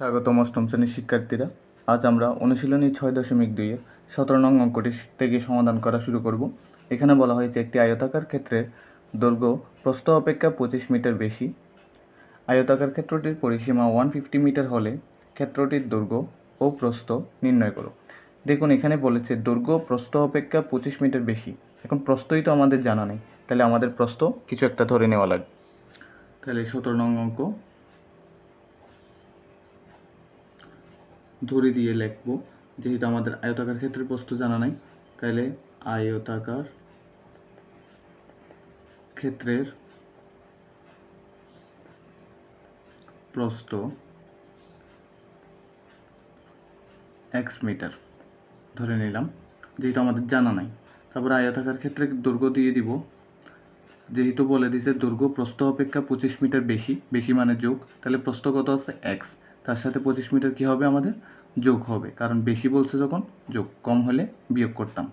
স্বাগতম অষ্টম শ্রেণির শিক্ষার্থীরা। আজ আমরা অনুশীলনী ছয় দশমিক দুইয়ে সতেরো নং অঙ্কটি থেকে সমাধান করা শুরু করব। এখানে বলা হয়েছে, একটি আয়তাকার ক্ষেত্রের দৈর্ঘ্য প্রস্থ অপেক্ষা পঁচিশ মিটার বেশি। আয়তাকার ক্ষেত্রটির পরিসীমা ওয়ান ফিফটি মিটার হলে ক্ষেত্রটির দৈর্ঘ্য ও প্রস্থ নির্ণয় করো। দেখুন, এখানে বলেছে দৈর্ঘ্য প্রস্থ অপেক্ষা পঁচিশ মিটার বেশি। এখন প্রস্থই তো আমাদের জানা নেই, তাহলে আমাদের প্রস্থ কিছু একটা ধরে নেওয়া লাগবে। তাহলে সতেরো নং অঙ্ক ধরে দিয়ে লিখব। যেহেতু আমাদের আয়তাকার ক্ষেত্রে প্রস্থ জানা নাই তাহলে আয়তাকার ক্ষেত্রের প্রস্থ এক্স মিটার ধরে নিলাম। যেহেতু আমাদের জানা নাই, তারপরে আয়তাকার ক্ষেত্রে দৈর্ঘ্য দিয়ে দিব। যেহেতু বলে দিছে দৈর্ঘ্য প্রস্থ অপেক্ষা পঁচিশ মিটার বেশি বেশি মানে যোগ, তাহলে প্রস্থ কত আছে? এক্স। তার সাথে পঁচিশ মিটার কি হবে আমাদের? যোগ হবে। কারণ বেশি বলছে যখন, যোগ কম হলে বিয়োগ করতাম।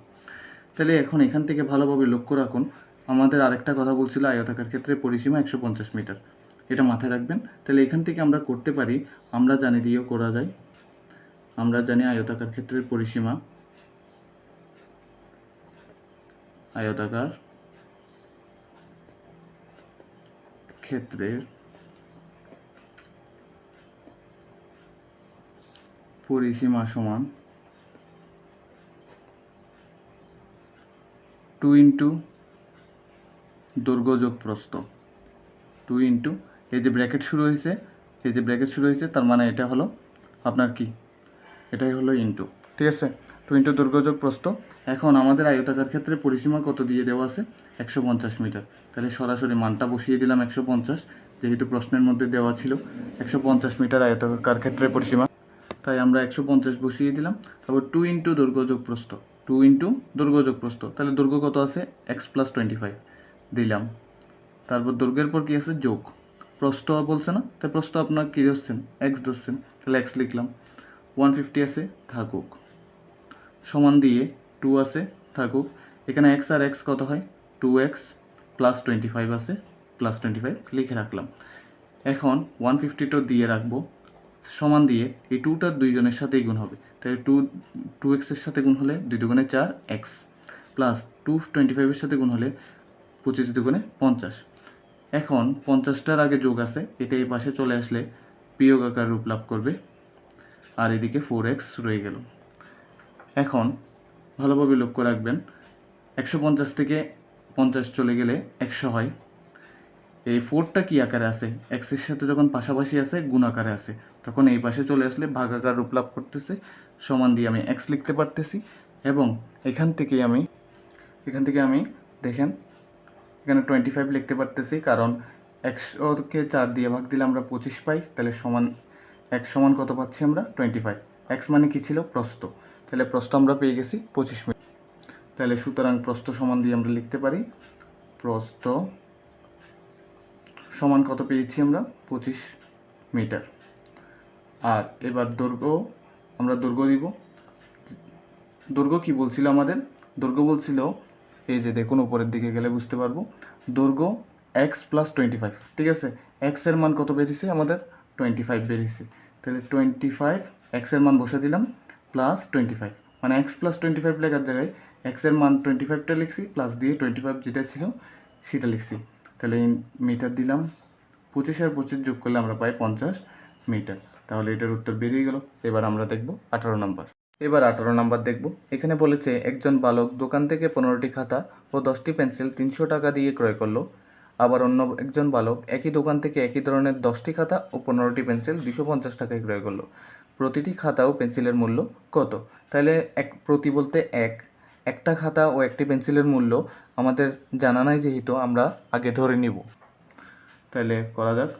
তাহলে এখন এখান থেকে ভালোভাবে লক্ষ্য রাখুন, আমাদের আরেকটা কথা বলছিল আয়তাকার ক্ষেত্রে পরিসীমা একশো পঞ্চাশ মিটার। এটা মাথায় রাখবেন। তাহলে এখান থেকে আমরা করতে পারি, আমরা জানি দিয়েও করা যায়। আমরা জানি আয়তাকার ক্ষেত্রের পরিসীমা। আয়তাকার ক্ষেত্রের পরিসীমা সমান টু ইন্টু দৈর্ঘ্য যোগ প্রস্থ টু ইন্টু এই যে ব্র্যাকেট শুরু হয়েছে, এই যে ব্র্যাকেট শুরু হয়েছে, তার মানে এটা হলো আপনার কি? এটাই হলো ইন্টু ঠিক আছে? টু ইন্টু দৈর্ঘ্য যোগ প্রস্থ এখন আমাদের আয়তাকার ক্ষেত্রে পরিসীমা কত দিয়ে দেওয়া আছে? একশো পঞ্চাশ মিটার। তাহলে সরাসরি মানটা বসিয়ে দিলাম একশো পঞ্চাশ, যেহেতু প্রশ্নের মধ্যে দেওয়া ছিল, একশো পঞ্চাশ মিটার আয়তাকার ক্ষেত্রে পরিসীমা তাই আমরা একশো পঞ্চাশ বসিয়ে দিলাম। তারপর টু ইন্টু দৈর্ঘ্য যোগ প্রস্থ। টু ইন্টু দৈর্ঘ্য যোগ প্রস্থ। তাহলে দৈর্ঘ্য কত আছে? এক্স প্লাস টোয়েন্টি ফাইভ দিলাম। তারপর দৈর্ঘ্যের পর কি আছে? যোগ। প্রস্থ বলছে না? তাই প্রস্থ আপনার কী ধরছেন এক্স ধরছেন তাহলে এক্স লিখলাম। ওয়ান ফিফটি আছে, থাকুক। সমান দিয়ে টু আছে, থাকুক। এখানে এক্স আর এক্স কত হয়? Two X plus twenty five আছে প্লাস টোয়েন্টি ফাইভ লিখে রাখলাম। এখন ওয়ান ফিফটিটা দিয়ে রাখব। সমান দিয়ে এই টুটার দুইজনের সাথেই গুণ হবে। তাই টু টু এক্সের সাথে গুণ হলে দুই দুগুণে চার এক্স প্লাস টু টোয়েন্টি ফাইভের সাথে গুণ হলে পঁচিশ দুগুণে পঞ্চাশ। এখন পঞ্চাশটার আগে যোগ আছে, এটা এই পাশে চলে আসলে বিয়োগ আকার রূপ লাভ করবে, আর এদিকে ফোর এক্স রয়ে গেল। এখন ভালোভাবে লক্ষ্য রাখবেন, একশো পঞ্চাশ থেকে পঞ্চাশ চলে গেলে একশো হয়। এই ফোরটা কি আকারে আছে? এক্সের সাথে যখন পাশাপাশি আছে, গুণ আকারে আছে। তখন এই পাশে চলে আসলে ভাগ আকার রূপ লাভ করতেছে। সমান দিয়ে আমি এক্স লিখতে পারতেছি এবং এখান থেকে আমি, এখান থেকে আমি দেখেন, এখানে টোয়েন্টি ফাইভ লিখতে পারতেছি কারণ একশোকে চার দিয়ে ভাগ দিলে আমরা পঁচিশ পাই, তাহলে সমান, এক সমান কত পাচ্ছি আমরা? টোয়েন্টি ফাইভ এক্স মানে কী ছিল? প্রস্ত তাহলে প্রস্ত আমরা পেয়ে গেছি পঁচিশ মিনিট তাহলে সুতরাং প্রস্ত সমান দিয়ে আমরা লিখতে পারি প্রস্ত সমান কত পেয়েছি আমরা? পঁচিশ মিটার। আর এবার দৈর্ঘ্য আমরা দৈর্ঘ্য দিব। দৈর্ঘ্য কি বলছিল আমাদের? দৈর্ঘ্য বলছিল, এই যে দেখুন উপরের দিকে গেলে বুঝতে পারব। দৈর্ঘ্য এক্স প্লাস টোয়েন্টি ফাইভ ঠিক আছে? এক্সের মান কত বেরিয়েছে? আমাদের টোয়েন্টি ফাইভ বেরিয়েছে। তাহলে টোয়েন্টি ফাইভ এক্সের মান বসে দিলাম প্লাস টোয়েন্টি ফাইভ মানে এক্স প্লাস টোয়েন্টি ফাইভ লেখার জায়গায় এক্সের মান টোয়েন্টি ফাইভটা লিখছি প্লাস দিয়ে টোয়েন্টি ফাইভ যেটা ছিল সেটা লিখছি। তাহলে মিটার দিলাম, পঁচিশ আর পঁচিশ যোগ করলে আমরা পাই পঞ্চাশ মিটার তাহলে এটার উত্তর বেরিয়ে গেল। এবার আমরা দেখব আঠারো নম্বর। এবার আঠারো নম্বর দেখব। এখানে বলেছে, একজন বালক দোকান থেকে পনেরোটি খাতা ও দশটি পেন্সিল তিনশো টাকা দিয়ে ক্রয় করল। আবার অন্য একজন বালক একই দোকান থেকে একই ধরনের দশটি খাতা ও পনেরোটি পেন্সিল দুশো পঞ্চাশ টাকায় ক্রয় করল। প্রতিটি খাতা ও পেন্সিলের মূল্য কত? তাহলে এক প্রতি বলতে এক। একটা খাতা ও একটি পেন্সিলের মূল্য আমাদের জানা নাই যেহেতু আমরা আগে ধরে নিব। তাহলে করা যাক।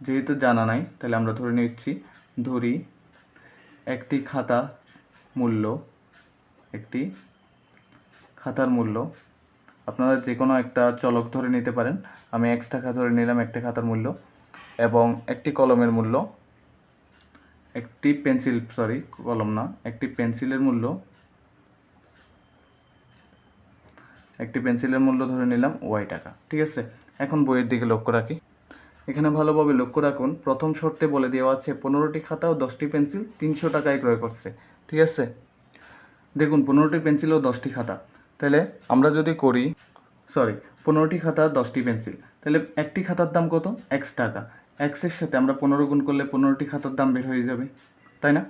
যেহেতু জানা নাই, তাহলে আমরা ধরে নিচ্ছি, ধরি একটি খাতা মূল্য, একটি খাতার মূল্য। আপনারা যে কোনো একটা চলক ধরে নিতে পারেন। আমি এক্স টাকা ধরে নিলাম একটা খাতার মূল্য এবং একটি কলমের মূল্য, একটি পেন্সিল সরি কলম না, একটি পেন্সিলের মূল্য, একটি পেন্সিলের মূল্য ধরে নিলাম ওয়াই টাকা। ঠিক আছে? এখন বইয়ের দিকে লক্ষ্য রাখি। এখানে ভালোভাবে লক্ষ্য রাখুন, প্রথম শর্তে বলে দেওয়া আছে, পনেরোটি খাতা ও দশটি পেন্সিল তিনশো টাকায় ক্রয় করছে। ঠিক আছে? দেখুন, পনেরোটি পেন্সিল ও দশটি খাতা। তাহলে আমরা যদি করি সরি পনেরোটি খাতা, দশটি পেন্সিল। তাহলে একটি খাতার দাম কত? এক্স টাকা। এক্সের সাথে আমরা পনেরো গুণ করলে পনেরোটি খাতার দাম বের হয়ে যাবে, তাই না?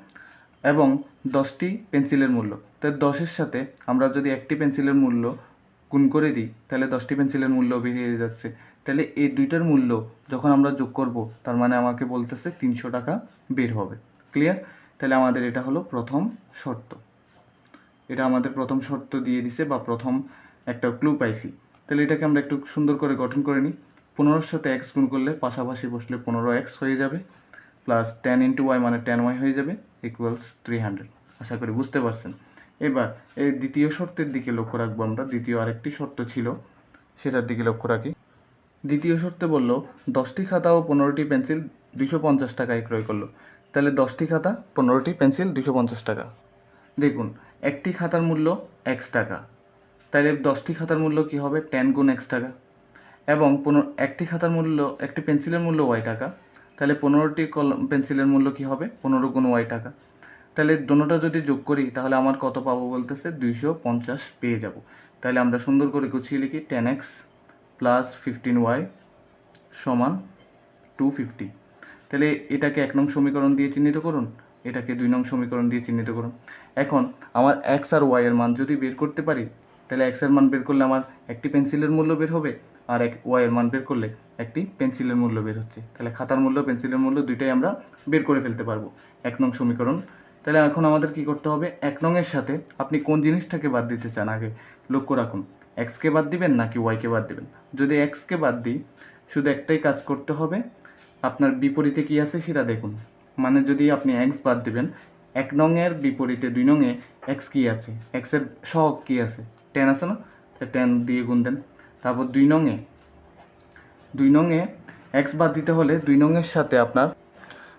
এবং দশটি পেন্সিলের মূল্য। তাই দশের সাথে আমরা যদি একটি পেন্সিলের মূল্য গুণ করে দিই, তাহলে দশটি পেন্সিলের মূল্য বেরিয়ে যাচ্ছে। তাহলে এই দুইটার মূল্য যখন আমরা যোগ করব, তার মানে আমাকে বলতেছে তিনশো টাকা বের হবে। ক্লিয়ার তাহলে আমাদের এটা হলো প্রথম শর্ত। এটা আমাদের প্রথম শর্ত দিয়ে দিছে বা প্রথম একটা ক্লু পাইছি। তাহলে এটাকে আমরা একটু সুন্দর করে গঠন করে নিই। পনেরোর সাথে এক্স গুণ করলে পাশাপাশি বসলে পনেরো এক্স হয়ে যাবে প্লাস টেন ইন্টু ওয়াই মানে টেন ওয়াই হয়ে যাবে ইকুয়ালস থ্রি হান্ড্রেড আশা করি বুঝতে পারছেন। এবার এই দ্বিতীয় শর্তের দিকে লক্ষ্য রাখব আমরা। দ্বিতীয় আরেকটি শর্ত ছিল, সেটার দিকে লক্ষ্য রাখি। দ্বিতীয় শর্তে বলল, দশটি খাতা ও পনেরোটি পেন্সিল দুশো পঞ্চাশ টাকায় ক্রয় করল। তাহলে দশটি খাতা, পনেরোটি পেন্সিল দুশো পঞ্চাশ টাকা। দেখুন, একটি খাতার মূল্য এক্স টাকা। তাহলে দশটি খাতার মূল্য কি হবে? টেন গুণ এক্স টাকা। এবং পনেরো, একটি খাতার মূল্য, একটি পেন্সিলের মূল্য ওয়াই টাকা। তাহলে পনেরোটি কলম, পেন্সিলের মূল্য কি হবে? পনেরো গুণ ওয়াই টাকা। তাহলে দোনোটা যদি যোগ করি, তাহলে আমার কত পাবো বলতেছে? দুইশো পঞ্চাশ পেয়ে যাব। তাহলে আমরা সুন্দর করে গুছিয়ে লিখি, ten X plus fifteen Y সমান টু ফিফটি তাহলে এটাকে এক নং সমীকরণ দিয়ে চিহ্নিত করুন, এটাকে দুই নং সমীকরণ দিয়ে চিহ্নিত করুন। এখন আমার এক্স আর ওয়াই এর মান যদি বের করতে পারি, তাহলে এক্সের মান বের করলে আমার একটি পেন্সিলের মূল্য বের হবে, আর এক ওয়াই এর মান বের করলে একটি পেন্সিলের মূল্য বের হচ্ছে। তাহলে খাতার মূল্য, পেন্সিলের মূল্য দুইটাই আমরা বের করে ফেলতে পারব, এক নং সমীকরণ। তাহলে এখন আমাদের কি করতে হবে? এক নংয়ের সাথে আপনি কোন জিনিসটাকে বাদ দিতে চান আগে? লক্ষ্য রাখুন এক্সকে বাদ দিবেন নাকি ওয়াইকে বাদ দিবেন? যদি এক্সকে বাদ দিই, শুধু একটাই কাজ করতে হবে, আপনার বিপরীতে কি আছে সেটা দেখুন। মানে যদি আপনি এক্স বাদ দিবেন, এক নংয়ের বিপরীতে দুই নংয়ে এক্স কি আছে? এক্সের সহগ কি আছে? টেন আছে না? টেন দিয়ে গুণ দেন। তারপর দুই নংয়ে দুই নংয়ে এক্স বাদ দিতে হলে দুই নংয়ের সাথে আপনার,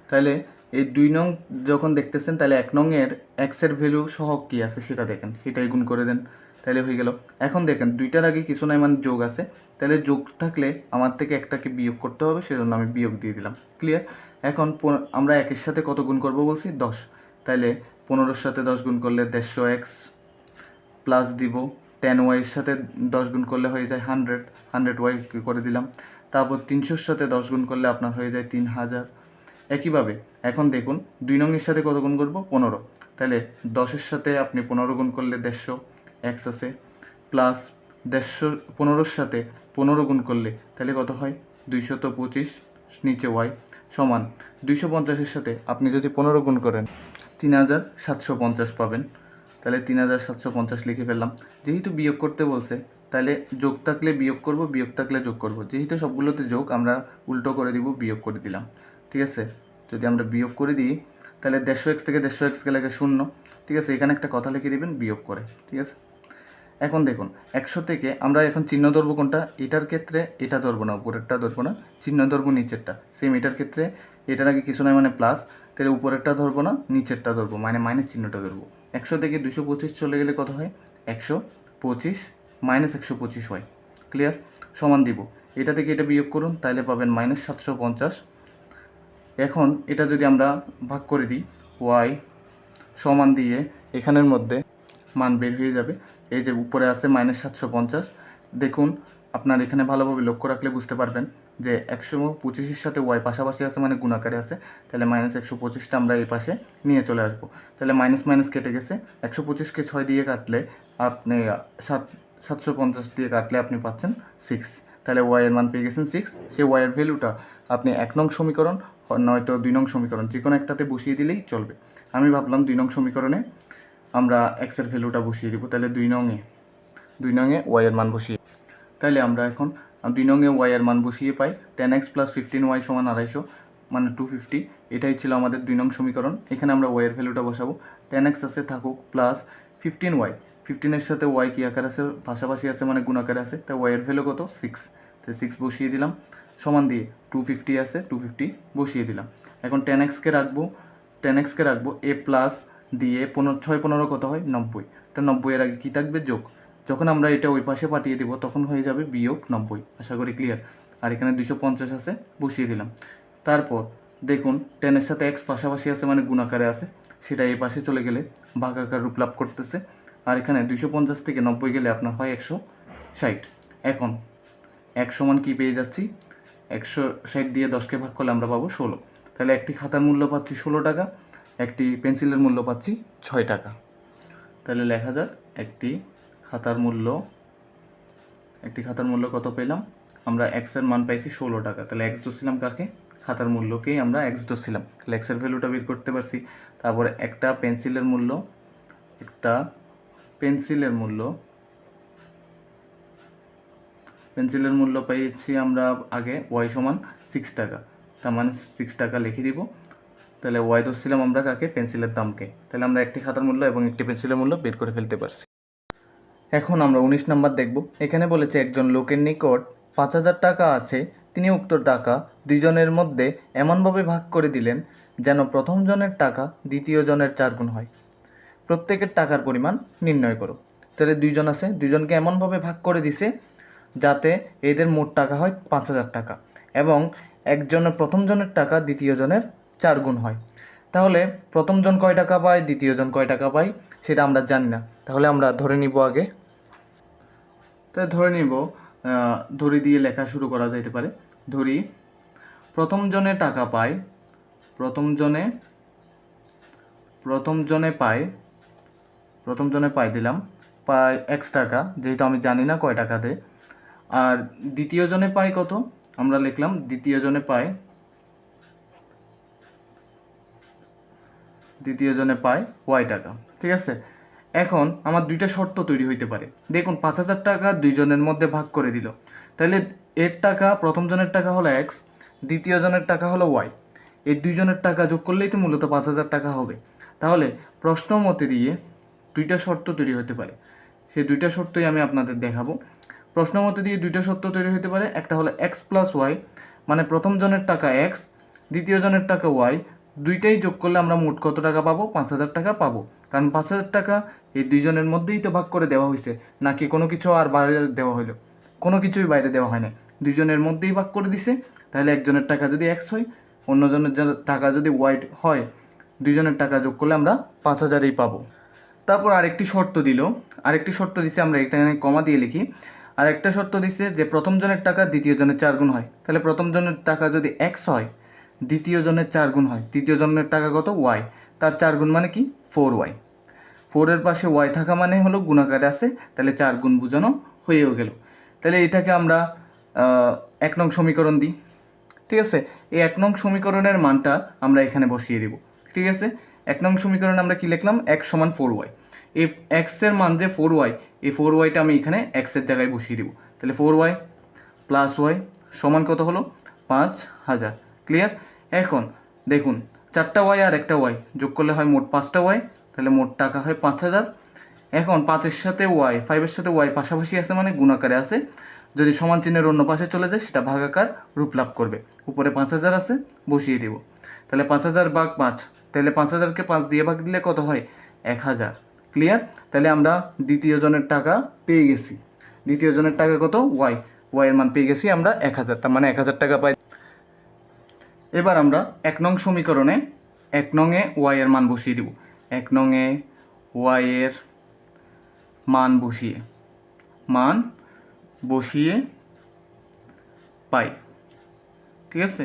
তাহলে এই দুই নং যখন দেখতেছেন, তাহলে এক নংয়ের এক্সের ভ্যালু সহগ কি আছে সেটা দেখেন। সেটাই গুণ করে দেন। তাহলে হয়ে গেল। এখন দেখেন, দুইটার আগে কিছু নাই মানে যোগ আছে। তাহলে যোগ থাকলে আমার থেকে একটাকে বিয়োগ করতে হবে, সেজন্য আমি বিয়োগ দিয়ে দিলাম। ক্লিয়ার এখন আমরা একের সাথে কত গুণ করব বলছি? দশ। তাহলে পনেরোর সাথে দশ গুণ করলে দেড়শো এক্স প্লাস দিব। টেন ওয়াইয়ের সাথে দশ গুণ করলে হয়ে যায় হান্ড্রেড। হান্ড্রেড ওয়াই করে দিলাম। তারপর তিনশোর সাথে দশ গুণ করলে আপনার হয়ে যায় তিন হাজার। একইভাবে, এখন দেখুন, দুই নংয়ের সাথে কত গুণ করব? পনেরো। তাহলে দশের সাথে আপনি পনেরো গুণ করলে দেড়শো। এক্স আছে প্লাস দেড়শো, পনেরোর সাথে পনেরো গুণ করলে তাহলে কত হয়? দুইশত পঁচিশ নিচে ওয়াই সমান দুইশো পঞ্চাশের সাথে আপনি যদি পনেরো গুণ করেন, তিন হাজার সাতশো পঞ্চাশ পাবেন। তাহলে তিন হাজার সাতশো পঞ্চাশ লিখে ফেললাম। যেহেতু বিয়োগ করতে বলছে, তাহলে যোগ থাকলে বিয়োগ করব, বিয়োগ থাকলে যোগ করব। যেহেতু সবগুলোতে যোগ, আমরা উল্টো করে দিব, বিয়োগ করে দিলাম। ঠিক আছে? যদি আমরা বিয়োগ করে দিই, তাহলে দেড়শো এক্স থেকে দেড়শো এক্স গেলে শূন্য। ঠিক আছে? এখানে একটা কথা লিখে দিবেন, বিয়োগ করে। ঠিক আছে? এখন দেখুন, একশো থেকে আমরা এখন চিহ্ন ধরবো কোনটা? এটার ক্ষেত্রে এটা ধরবো না, উপরেরটা ধরবো না, চিহ্ন ধরবো নিচেরটা। সেম এটার ক্ষেত্রে এটার আগে কিছু নয় মানে প্লাস তাহলে উপরেরটা ধরবো না, নিচেরটা ধরবো মানে মাইনাস চিহ্নটা ধরবো। একশো থেকে দুশো পঁচিশ চলে গেলে কত হয়? একশো পঁচিশ মাইনাস একশো পঁচিশ হয়। ক্লিয়ার সমান দিব। এটা থেকে এটা বিয়োগ করুন, তাহলে পাবেন মাইনাস সাতশো পঞ্চাশ। এখন এটা যদি আমরা ভাগ করে দিই ওয়াই সমান দিয়ে এখানের মধ্যে মান বের হয়ে যাবে। এই যে উপরে আছে মাইনাস সাতশো পঞ্চাশ, দেখুন, আপনার এখানে ভালোভাবে লক্ষ্য রাখলে বুঝতে পারবেন যে একশো পঁচিশের সাথে ওয়াই পাশাপাশি আছে মানে গুণাকারে আছে, তাহলে মাইনাস একশো পঁচিশটা আমরা এই পাশে নিয়ে চলে আসব। তাহলে মাইনাস মাইনাস কেটে গেছে, একশো পঁচিশকে ছয় দিয়ে কাটলে আপনি সাত, সাতশো পঞ্চাশ দিয়ে কাটলে আপনি পাচ্ছেন সিক্স তাহলে ওয়াই এর মান পেয়ে গেছেন সিক্স সেই ওয়াই এর ভ্যালুটা আপনি এক নং সমীকরণ, নয়তো দুই নং সমীকরণ যে কোনো একটাতে বসিয়ে দিলেই চলবে। আমি ভাবলাম দুই নং সমীকরণে আমরা এক্সের ভ্যালুটা বসিয়ে দিব, তাহলে দুই নংয়ে দুই নংয়ে ওয়াই এর মান বসিয়ে তাহলে আমরা এখন, দুই নংয়ে ওয়াই এর মান বসিয়ে পাই ten X plus fifteen Y সমান আড়াইশো মানে টু ফিফটি এটাই ছিল আমাদের দুই নং সমীকরণ। এখানে আমরা ওয়াই এর ভ্যালুটা বসাবো টেন এক্স আছে থাকুক প্লাস ফিফটিন ওয়াই ফিফটিনের সাথে ওয়াই কি আকার আছে? পাশাপাশি আছে মানে গুণ আকারে আছে তাই ওয়াই এর ভ্যালু কত? সিক্স তো সিক্স বসিয়ে দিলাম, সমান দিয়ে টু ফিফটি আছে টু ফিফটি বসিয়ে দিলাম। এখন টেন এক্সকে রাখব টেন এক্সকে রাখব এ প্লাস দিয়ে পনেরো, ছয় পনেরো কত হয়? নব্বই। তা নব্বই এর আগে কী থাকবে? যোগ। যখন আমরা এটা ওই পাশে পাঠিয়ে দিব, তখন হয়ে যাবে বিয়োগ নব্বই। আশা করি ক্লিয়ার আর এখানে দুশো পঞ্চাশ আছে, বসিয়ে দিলাম। তারপর দেখুন টেনের সাথে এক্স পাশাপাশি আছে মানে গুণাকারে আছে। সেটা এই পাশে চলে গেলে ভাগাকার রূপ লাভ করতেছে। আর এখানে দুশো পঞ্চাশ থেকে নব্বই গেলে আপনার হয় একশো ষাট। এখন এক সমান কী পেয়ে যাচ্ছি? একশো ষাট দিয়ে দশকে ভাগ করলে আমরা পাবো ষোলো। তাহলে একটি খাতার মূল্য পাচ্ছি ষোলো টাকা। একটি পেন্সিলের মূল্য পাচ্ছি ছয় টাকা। তাহলে লেখা যাক, একটি খাতার মূল্য, একটি খাতার মূল্য কত পেলাম? আমরা এক্সের মান পাইছি ষোলো টাকা। তাহলে এক্স ধরছিলাম কাকে? খাতার মূল্যকেই আমরা এক্স ধরছিলাম। তাহলে এক্সের ভ্যালুটা বের করতে পারছি। তারপরে একটা পেন্সিলের মূল্য, একটা পেন্সিলের মূল্য পেন্সিলের মূল্য পেয়েছি আমরা আগে ওয়াই সমান সিক্স টাকা। তার মানে সিক্স টাকা লিখে দিব। তাহলে ওয়াই ধরছিলাম আমরা কাকে? পেন্সিলের দামকে। তাহলে আমরা একটি খাতার মূল্য এবং একটি পেন্সিলের মূল্য বের করে ফেলতে পারছি। এখন আমরা উনিশ নাম্বার দেখব। এখানে বলেছে একজন লোকের নিকট পাঁচ হাজার টাকা আছে, তিনি উক্ত টাকা দুইজনের মধ্যে এমনভাবে ভাগ করে দিলেন যেন প্রথম জনের টাকা দ্বিতীয় জনের চার গুণ হয়। প্রত্যেকের টাকার পরিমাণ নির্ণয় করো। তাহলে দুইজন আছে, দুইজনকে এমনভাবে ভাগ করে দিছে যাতে এদের মোট টাকা হয় পাঁচ হাজার টাকা এবং একজনের, প্রথম জনের টাকা দ্বিতীয় জনের চার গুণ হয়। তাহলে প্রথম জন কয় টাকা পায়, দ্বিতীয় জন কয় টাকা পায়, সেটা আমরা জানি না। তাহলে আমরা ধরে নিব আগে। তাই ধরে নিব ধরি দিয়ে লেখা শুরু করা যাইতে পারে। ধরি, প্রথম জনে টাকা পায়, প্রথম জনে প্রথম জনে পায়, প্রথম জনে পাই দিলাম, পায় এক্স টাকা, যেহেতু আমি জানি না কয় টাকা দেয় আর দ্বিতীয় জনে পাই কত? আমরা লিখলাম, দ্বিতীয় জনে পায় দ্বিতীয় জনে পায় ওয়াই টাকা, ঠিক আছে? এখন আমার দুইটা শর্ত তৈরি হইতে পারে। দেখুন, পাঁচ হাজার টাকা দুইজনের মধ্যে ভাগ করে দিল। তাহলে এর টাকা, প্রথম জনের টাকা হলো এক্স দ্বিতীয় জনের টাকা হলো ওয়াই এই দুইজনের টাকা যোগ করলেই তো মূলত পাঁচ হাজার টাকা হবে। তাহলে প্রশ্ন মতে দিয়ে দুইটা শর্ত তৈরি হতে পারে। সেই দুইটা শর্তই আমি আপনাদের দেখাবো। প্রশ্ন মতে দিয়ে দুইটা শর্ত তৈরি হতে পারে। একটা হলো এক্স প্লাস ওয়াই মানে প্রথম জনের টাকা এক্স দ্বিতীয় জনের টাকা ওয়াই দুইটাই যোগ করলে আমরা মোট কত টাকা পাবো? পাঁচ হাজার টাকা পাবো। কারণ পাঁচ হাজার টাকা এই দুইজনের মধ্যেই তো ভাগ করে দেওয়া হয়েছে নাকি কোনো কিছু আর বাইরে দেওয়া হলো কোনো কিছুই বাইরে দেওয়া হয় না দুইজনের মধ্যেই ভাগ করে দিছে। তাহলে একজনের টাকা যদি এক্স হয়, অন্যজনের টাকা যদি ওয়াই হয়, দুইজনের টাকা যোগ করলে আমরা পাঁচ হাজারেই পাবো। তারপর আরেকটি শর্ত দিল। আরেকটি শর্ত দিছে, আমরা এখানে কমা দিয়ে লিখি। আর একটা শর্ত দিচ্ছে যে প্রথম জনের টাকা দ্বিতীয় জনের চার গুণ হয়। তাহলে প্রথম জনের টাকা যদি এক্স হয় দ্বিতীয় জনের চার গুণ হয়। তৃতীয় জনের টাকা কত? ওয়াই তার চার গুণ মানে কি? ফোর ওয়াই ফোরের পাশে ওয়াই থাকা মানে হলো গুণাকারে আছে, তাহলে চার গুণ বোঝানো হয়েও গেল। তাহলে এটাকে আমরা এক নং সমীকরণ দিই। ঠিক আছে? এই এক নং সমীকরণের মানটা আমরা এখানে বসিয়ে দেব। ঠিক আছে? এক নং সমীকরণে আমরা কি লিখলাম? এক সমান ফোর ওয়াই এই এক্সের মান যে ফোর ওয়াই এই ফোর ওয়াইটা আমি এখানে এক্সের জায়গায় বসিয়ে দেব। তাহলে ফোর ওয়াই প্লাস ওয়াই সমান কত হলো? পাঁচ হাজার। ক্লিয়ার এখন, দেখুন, চারটা ওয়াই আর একটা ওয়াই। যোগ করলে হয় মোট পাঁচটা ওয়াই, তাহলে মোট টাকা হয় পাঁচ হাজার। এখন পাঁচের সাথে ওয়াই, ফাইভের সাথে ওয়াই পাশাপাশি আছে মানে গুণাকারে আছে। যদি সমান চিহ্নের অন্য পাশে চলে যায়, সেটা ভাগাকার রূপ লাভ করবে। উপরে পাঁচ হাজার আছে, বসিয়ে দেব। তাহলে পাঁচ হাজার ভাগ পাঁচ। তাহলে পাঁচ হাজারকে পাঁচ দিয়ে ভাগ দিলে কত হয়? এক হাজার। ক্লিয়ার তাহলে আমরা দ্বিতীয় জনের টাকা পেয়ে গেছি। দ্বিতীয় জনের টাকা কত? ওয়াই। ওয়াইয়ের মান পেয়ে গেছি আমরা এক হাজার। তার মানে এক হাজার টাকা পাই এবার আমরা এক নং সমীকরণে এক নংয়ে ওয়াই এর মান বসিয়ে দিব। এক নংয়ে ওয়াই এর মান বসিয়ে মান বসিয়ে পাই। ঠিক আছে?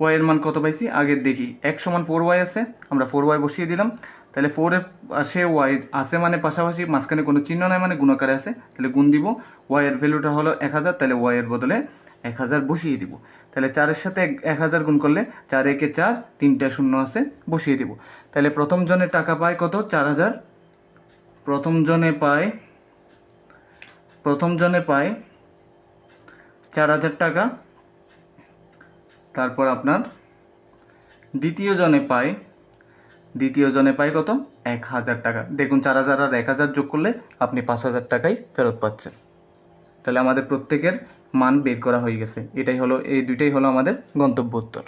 ওয়াই এর মান কত পাইছি? আগের দেখি। এক সমান ফোর ওয়াই আছে, আমরা ফোর ওয়াই বসিয়ে দিলাম। তাহলে ফোরের পাশে ওয়াই আছে মানে পাশাপাশি, মাঝখানে কোনো চিহ্ন নাই মানে গুণাকারে আছে। তাহলে গুণ দিব। ওয়াই এর ভ্যালুটা হলো এক হাজার, তাহলে ওয়াই এর বদলে এক হাজার বসিয়ে দিব। তাহলে চারের সাথে এক- হাজার গুণ করলে চার একে চার, তিনটা শূন্য আছে, বসিয়ে দিব। তাহলে প্রথম জনের টাকা পায় কত? চার হাজার। প্রথম জনে পায়, প্রথম জনে পায় চার হাজার টাকা। তারপর আপনার দ্বিতীয় জনে পায়, দ্বিতীয় জনে পায় কত? এক হাজার টাকা। দেখুন, চার হাজার আর এক হাজার যোগ করলে আপনি পাঁচ হাজার টাকাই ফেরত পাচ্ছেন। তাহলে আমাদের প্রত্যেকের মান বের করা হয়ে গেছে। এটাই হলো এই দুইটাই হলো আমাদের গন্তব্য উত্তর